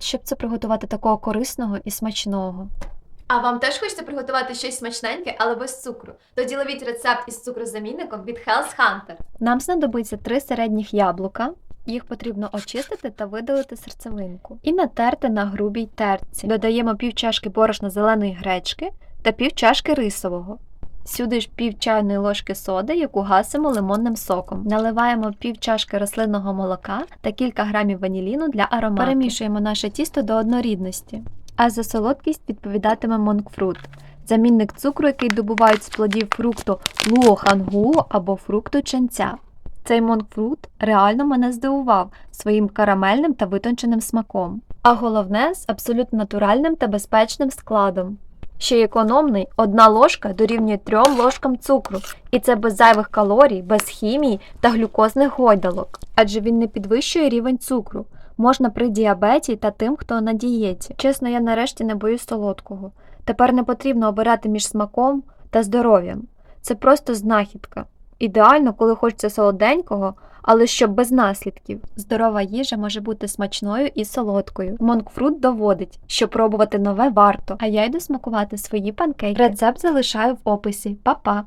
щоб це приготувати такого корисного і смачного. А вам теж хочеться приготувати щось смачненьке, але без цукру? Тоді ловіть рецепт із цукрозамінником від Health Hunter. Нам знадобиться три середніх яблука. Їх потрібно очистити та видалити серцевинку. І натерти на грубій терці. Додаємо пів чашки борошна зеленої гречки та пів чашки рисового. Сюди ж пів чайної ложки соди, яку гасимо лимонним соком. Наливаємо пів чашки рослинного молока та кілька грамів ваніліну для аромату. Перемішуємо наше тісто до однорідності. А за солодкість відповідатиме монкфрут – замінник цукру, який добувають з плодів фрукту луохангу або фрукту ченця. Цей монкфрут реально мене здивував своїм карамельним та витонченим смаком. А головне з абсолютно натуральним та безпечним складом. Ще й економний, одна ложка дорівнює трьом ложкам цукру, і це без зайвих калорій, без хімії та глюкозних гойдалок, адже він не підвищує рівень цукру. Можна при діабеті та тим, хто на дієті. Чесно, я нарешті не боюсь солодкого. Тепер не потрібно обирати між смаком та здоров'ям. Це просто знахідка. Ідеально, коли хочеться солоденького, але щоб без наслідків. Здорова їжа може бути смачною і солодкою. Монкфрут доводить, що пробувати нове варто. А я йду смакувати свої панкейки. Рецепт залишаю в описі. Па-па!